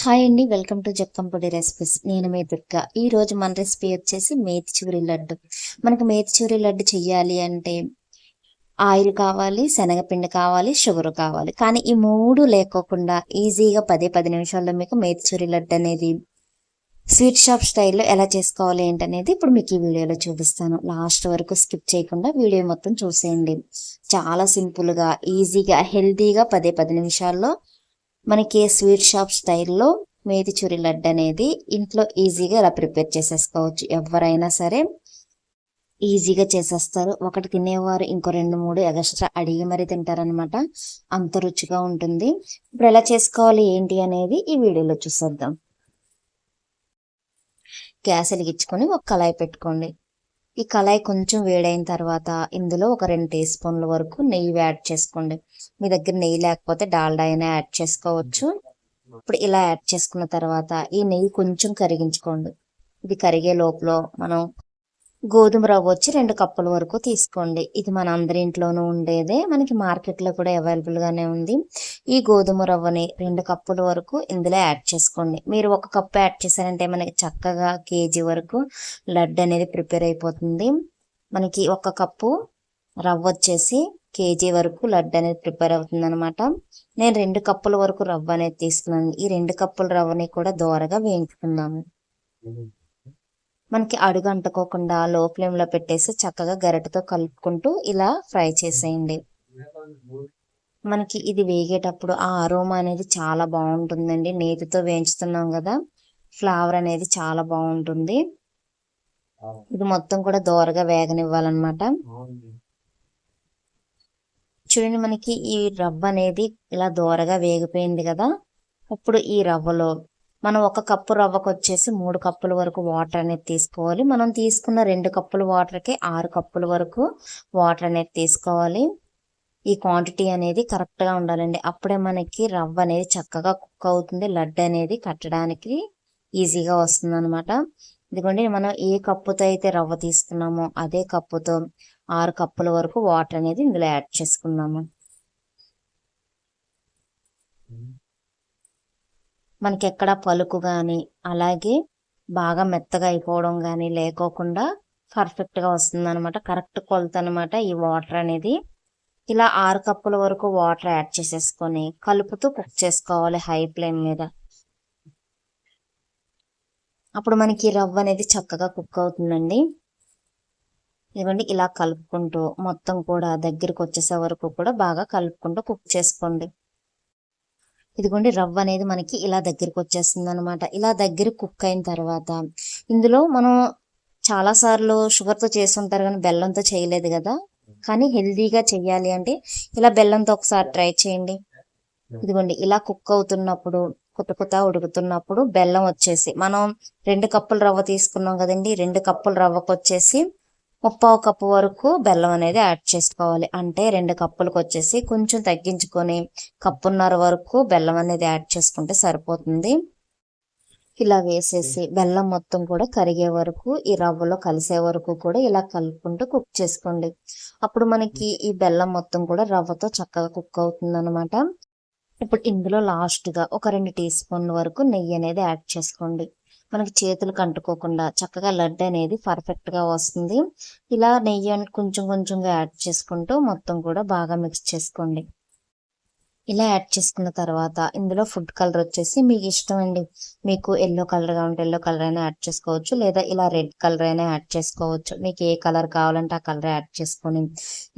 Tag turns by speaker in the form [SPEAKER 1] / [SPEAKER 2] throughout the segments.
[SPEAKER 1] Hi అండి welcome to జక్కంపొడి recipes. నేను మీ దుర్గా. ఈ రోజు మన రెసిపీ వచ్చేసి మేతి చివరి లడ్డు. మనకు మేతి చివరి లడ్డు చెయ్యాలి అంటే ఆయిల్ కావాలి శనగపిండి కావాలి షుగర్ కావాలి. కానీ ఈ మూడు లేకోకుండా ఈజీగా పదే పది నిమిషాల్లో మీకు మేతి చివరి లడ్డు అనేది స్వీట్ షాప్ స్టైల్లో ఎలా చేసుకోవాలి ఏంటనేది ఇప్పుడు మీకు ఈ వీడియోలో చూపిస్తాను. లాస్ట్ వరకు స్కిప్ చేయకుండా వీడియో మొత్తం చూసేయండి. చాలా సింపుల్గా ఈజీగా హెల్తీగా పదే పది నిమిషాల్లో మనకి స్వీట్ షాప్ స్టైల్లో మేతి చురి లడ్డు అనేది ఇంట్లో ఈజీగా ఇలా ప్రిపేర్ చేసేసుకోవచ్చు? ఎవరైనా సరే ఈజీగా చేసేస్తారు. ఒకటి తినేవారు ఇంకో రెండు మూడు ఎగస్ట్రా అడిగి మరీ తింటారనమాట అంత రుచిగా ఉంటుంది. ఇప్పుడు ఎలా చేసుకోవాలి ఏంటి అనేది ఈ వీడియోలో చూసేద్దాం. గ్యాస్ వెలిగించుకొని ఒక కళాయి పెట్టుకోండి. ఈ కళాయి కొంచెం వేడైన తర్వాత ఇందులో ఒక రెండు టీ స్పూన్ల వరకు నెయ్యి యాడ్ చేసుకోండి. మీ దగ్గర నెయ్యి లేకపోతే డాల్డా అయినా యాడ్ చేసుకోవచ్చు. ఇప్పుడు ఇలా యాడ్ చేసుకున్న తర్వాత ఈ నెయ్యి కొంచెం కరిగించుకోండి. ఇది కరిగే లోపల మనం గోధుమ రవ్వ వచ్చి రెండు కప్పుల వరకు తీసుకోండి. ఇది మన అందరి ఇంట్లోనూ ఉండేదే. మనకి మార్కెట్లో కూడా అవైలబుల్గానే ఉంది. ఈ గోధుమ రవ్వని రెండు కప్పుల వరకు ఇందులో యాడ్ చేసుకోండి. మీరు ఒక కప్పు యాడ్ చేశారంటే మనకి చక్కగా కేజీ వరకు లడ్డు అనేది ప్రిపేర్ అయిపోతుంది. మనకి ఒక కప్పు రవ్వ వచ్చేసి కేజీ వరకు లడ్డు అనేది ప్రిపేర్ అవుతుంది అనమాట నేను రెండు కప్పుల వరకు రవ్వ అనేది తీసుకున్నాను. ఈ రెండు కప్పుల రవ్వని కూడా దోరగా వేయించుకుందాము. మనకి అడుగు అంటుకోకుండా లో ఫ్లేమ్లో పెట్టేసి చక్కగా గరిటతో కలుపుకుంటూ ఇలా ఫ్రై చేసేయండి. మనకి ఇది వేగేటప్పుడు ఆ అరోమా అనేది చాలా బాగుంటుందండి. నేతితో వేయించుతున్నాం కదా ఫ్లేవర్ అనేది చాలా బాగుంటుంది. ఇది మొత్తం కూడా దోరగా వేగనివ్వాలన్నమాట. చూడండి మనకి ఈ రవ్వ అనేది ఇలా దోరగా వేగిపోయింది కదా ఇప్పుడు ఈ రవ్వలో మనం ఒక కప్పు రవ్వకు వచ్చేసి మూడు కప్పుల వరకు వాటర్ అనేది తీసుకోవాలి. మనం తీసుకున్న రెండు కప్పుల వాటర్కి ఆరు కప్పుల వరకు వాటర్ అనేది తీసుకోవాలి. ఈ క్వాంటిటీ అనేది కరెక్ట్గా ఉండాలండి. అప్పుడే మనకి రవ్వ అనేది చక్కగా కుక్ అవుతుంది. లడ్డు అనేది కట్టడానికి ఈజీగా వస్తుంది అనమాట ఇదిగోండి మనం ఏ కప్పుతో అయితే రవ్వ తీసుకున్నామో అదే కప్పుతో ఆరు కప్పుల వరకు వాటర్ అనేది ఇందులో యాడ్ చేసుకున్నాము hmm. మనకి ఎక్కడ పలుకు కానీ అలాగే బాగా మెత్తగా అయిపోవడం కానీ లేకోకుండా పర్ఫెక్ట్గా వస్తుంది అనమాట కరెక్ట్ కొలత అనమాట ఈ వాటర్ అనేది. ఇలా ఆరు కప్పుల వరకు వాటర్ యాడ్ చేసేసుకొని కలుపుతూ కుక్ చేసుకోవాలి హై ఫ్లేమ్ మీద. అప్పుడు మనకి రవ్వ అనేది చక్కగా కుక్ అవుతుందండి. ఇవ్వండి ఇలా కలుపుకుంటూ మొత్తం కూడా దగ్గరికి వచ్చేసే వరకు కూడా బాగా కలుపుకుంటూ కుక్ చేసుకోండి. ఇదిగోండి రవ్వ అనేది మనకి ఇలా దగ్గరికి వచ్చేస్తుంది అనమాట ఇలా దగ్గర కుక్ అయిన తర్వాత ఇందులో మనం చాలా సార్లు షుగర్తో చేస్తుంటారు కానీ బెల్లంతో చేయలేదు కదా. కానీ హెల్దీగా చెయ్యాలి అంటే ఇలా బెల్లంతో ఒకసారి ట్రై చేయండి. ఇదిగోండి ఇలా కుక్ అవుతున్నప్పుడు కొత్త కొత్త ఉడుకుతున్నప్పుడు బెల్లం వచ్చేసి మనం రెండు కప్పులు రవ్వ తీసుకున్నాం కదండి రెండు కప్పులు రవ్వకు వచ్చేసి ముప్పావు కప్పు వరకు బెల్లం అనేది యాడ్ చేసుకోవాలి. అంటే రెండు కప్పులకు వచ్చేసి కొంచెం తగ్గించుకొని కప్పున్నర వరకు బెల్లం అనేది యాడ్ చేసుకుంటే సరిపోతుంది. ఇలా వేసేసి బెల్లం మొత్తం కూడా కరిగే వరకు ఈ రవ్వలో కలిసే వరకు కూడా ఇలా కలుపుకుంటూ కుక్ చేసుకోండి. అప్పుడు మనకి ఈ బెల్లం మొత్తం కూడా రవ్వతో చక్కగా కుక్ అవుతుంది అనమాట ఇప్పుడు ఇందులో లాస్ట్గా ఒక రెండు టీ స్పూన్ల వరకు నెయ్యి అనేది యాడ్ చేసుకోండి. మనకి చేతులకు అంటుకోకుండా చక్కగా లడ్డు అనేది పర్ఫెక్ట్గా వస్తుంది. ఇలా నెయ్యి కొంచెం కొంచెంగా యాడ్ చేసుకుంటూ మొత్తం కూడా బాగా మిక్స్ చేసుకోండి. ఇలా యాడ్ చేసుకున్న తర్వాత ఇందులో ఫుడ్ కలర్ వచ్చేసి మీకు ఇష్టం అండి. మీకు ఎల్లో కలర్గా ఉంటే ఎల్లో కలర్ అయినా యాడ్ చేసుకోవచ్చు లేదా ఇలా రెడ్ కలర్ అయినా యాడ్ చేసుకోవచ్చు. మీకు ఏ కలర్ కావాలంటే ఆ కలర్ యాడ్ చేసుకొని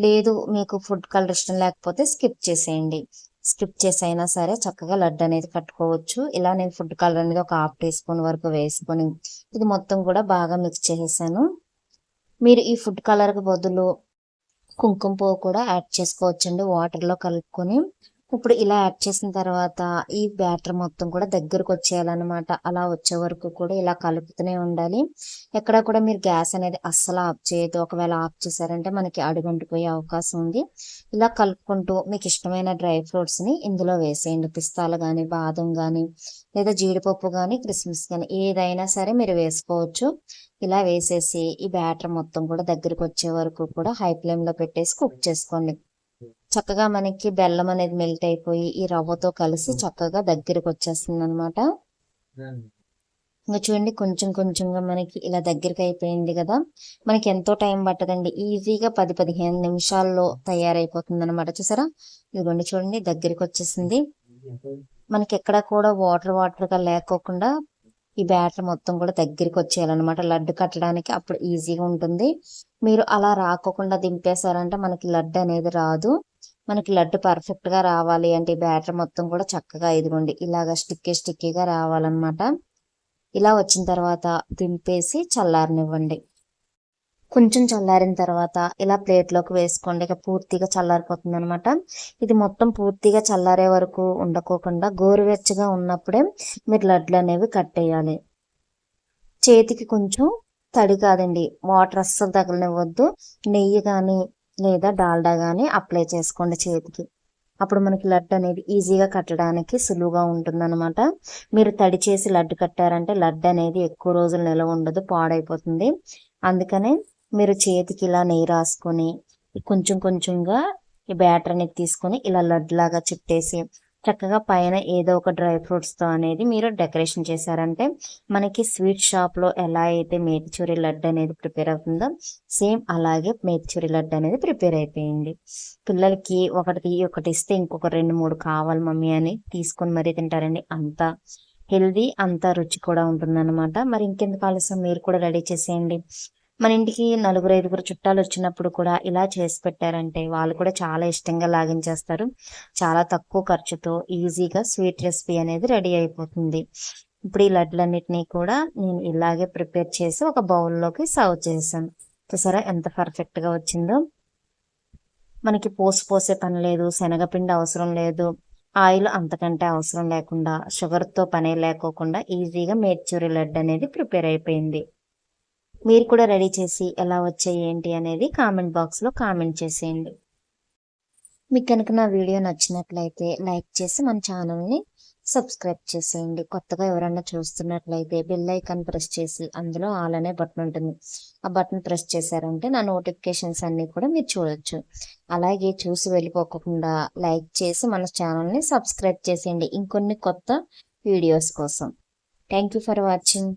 [SPEAKER 1] లేదు మీకు ఫుడ్ కలర్ ఇష్టం లేకపోతే స్కిప్ చేసేయండి. స్కిప్ చేసి అయినా సరే చక్కగా లడ్డు అనేది కట్టుకోవచ్చు. ఇలా నేను ఫుడ్ కలర్ అనేది ఒక హాఫ్ టీ స్పూన్ వరకు వేసుకొని ఇది మొత్తం కూడా బాగా మిక్స్ చేసేసాను. మీరు ఈ ఫుడ్ కలర్కి బదులు కుంకుమ పువ్వు కూడా యాడ్ చేసుకోవచ్చండి. వాటర్లో కలుపుకొని ఇప్పుడు ఇలా యాడ్ చేసిన తర్వాత ఈ బ్యాటర్ మొత్తం కూడా దగ్గరకు వచ్చేయాలన్నమాట. అలా వచ్చే వరకు కూడా ఇలా కలుపుతూనే ఉండాలి. ఎక్కడ కూడా మీరు గ్యాస్ అనేది అస్సలు ఆఫ్ చేయదు ఒకవేళ ఆఫ్ చేశారంటే మనకి అడుగుంటిపోయే అవకాశం ఉంది. ఇలా కలుపుకుంటూ మీకు ఇష్టమైన డ్రై ఫ్రూట్స్ని ఇందులో వేసేయండి. పిస్తాలు కానీ బాదం కానీ లేదా జీడిపప్పు కానీ క్రిస్మస్ కానీ ఏదైనా సరే మీరు వేసుకోవచ్చు. ఇలా వేసేసి ఈ బ్యాటర్ మొత్తం కూడా దగ్గరకు వచ్చే వరకు కూడా హై ఫ్లేమ్లో పెట్టేసి కుక్ చేసుకోండి. చక్కగా మనకి బెల్లం అనేది మెల్ట్ అయిపోయి ఈ రవ్వతో కలిసి చక్కగా దగ్గరికి వచ్చేస్తుంది అనమాట ఇంకా చూడండి కొంచెం కొంచెంగా మనకి ఇలా దగ్గరికి అయిపోయింది కదా. మనకి ఎంతో టైం పట్టదండి. ఈజీగా పది పదిహేను నిమిషాల్లో తయారైపోతుంది అనమాట చూసారా? ఇదిగోండి చూడండి దగ్గరికి వచ్చేసింది. మనకి ఎక్కడ కూడా వాటర్ వాటర్గా లేకోకుండా ఈ బ్యాటర్ మొత్తం కూడా దగ్గరికి వచ్చేయాలన్నమాట. లడ్డు కట్టడానికి అప్పుడు ఈజీగా ఉంటుంది. మీరు అలా రాకోకుండా దింపేశారంటే మనకి లడ్డు అనేది రాదు. మనకి లడ్డు పర్ఫెక్ట్గా రావాలి అంటే బ్యాటర్ మొత్తం కూడా చక్కగా ఇదిగోండి. ఇలాగా స్టిక్కీ స్టిక్కీగా రావాలన్నమాట. ఇలా వచ్చిన తర్వాత దింపేసి చల్లారనివ్వండి. కొంచెం చల్లారిన తర్వాత ఇలా ప్లేట్లోకి వేసుకోండి. ఇక పూర్తిగా చల్లారిపోతుంది అనమాట ఇది మొత్తం పూర్తిగా చల్లారే వరకు ఉండకోకుండా గోరువెచ్చగా ఉన్నప్పుడే మీరు లడ్లు అనేవి కట్టేయాలి చేతికి కొంచెం తడి కాదండి. వాటర్ అస్సలు తగలనివ్వద్దు. నెయ్యి కానీ లేదా డాల్డా కానీ అప్లై చేసుకోండి చేతికి. అప్పుడు మనకి లడ్డు అనేది ఈజీగా కట్టడానికి సులువుగా ఉంటుందన్నమాట. మీరు తడి చేసి లడ్డు కట్టారంటే లడ్డు అనేది ఎక్కువ రోజులు నిలవ ఉండదు పాడైపోతుంది. అందుకనే మీరు చేతికి ఇలా నెయ్యి రాసుకొని కొంచెం కొంచెంగా ఈ బ్యాటర్ అనేది తీసుకొని ఇలా లడ్డు లాగా చుట్టేసి చక్కగా పైన ఏదో ఒక డ్రై ఫ్రూట్స్తో అనేది మీరు డెకరేషన్ చేశారంటే మనకి స్వీట్ షాప్లో ఎలా అయితే మేతిచూరి లడ్డు అనేది ప్రిపేర్ అవుతుందో సేమ్ అలాగే మేతిచూరి లడ్డు అనేది ప్రిపేర్ అయిపోయింది. పిల్లలకి ఒకటి ఒకటి ఇస్తే ఇంకొక రెండు మూడు కావాలి మమ్మీ అని తీసుకొని మరీ తింటారండి. అంత హెల్దీ అంత రుచి కూడా ఉంటుందన్నమాట. మరి ఇంకెందుకు ఆలస్యం? మీరు కూడా రెడీ చేసేయండి. మన ఇంటికి నలుగురు ఐదుగురు చుట్టాలు వచ్చినప్పుడు కూడా ఇలా చేసి పెట్టారంటే వాళ్ళు కూడా చాలా ఇష్టంగా లాగించేస్తారు. చాలా తక్కువ ఖర్చుతో ఈజీగా స్వీట్ రెసిపీ అనేది రెడీ అయిపోతుంది. ఇప్పుడు ఈ లడ్లన్నిటినీ కూడా నేను ఇలాగే ప్రిపేర్ చేసి ఒక బౌల్లోకి సర్వ్ చేశాను. చూసారా ఎంత పర్ఫెక్ట్గా వచ్చిందో. మనకి పోసి పోసే పని లేదు శనగపిండి అవసరం లేదు ఆయిల్ అంతకంటే అవసరం లేకుండా షుగర్తో పనే లేకోకుండా ఈజీగా మేడ్చూరి లడ్డు అనేది ప్రిపేర్ అయిపోయింది. మీరు కూడా రెడీ చేసి ఎలా వచ్చాయి ఏంటి అనేది కామెంట్ బాక్స్లో కామెంట్ చేసేయండి. మీకు కనుక నా వీడియో నచ్చినట్లయితే లైక్ చేసి మన ఛానల్ని సబ్స్క్రైబ్ చేసేయండి. కొత్తగా ఎవరన్నా చూస్తున్నట్లయితే బెల్ ఐకాన్ ప్రెస్ చేసి అందులో ఆల్ అనే బటన్ ఉంటుంది. ఆ బటన్ ప్రెస్ చేశారంటే నా నోటిఫికేషన్స్ అన్నీ కూడా మీరు చూడొచ్చు. అలాగే చూసి వెళ్ళిపోకుండా లైక్ చేసి మన ఛానల్ని సబ్స్క్రైబ్ చేసేయండి. ఇంకొన్ని కొత్త వీడియోస్ కోసం. Thank you for watching.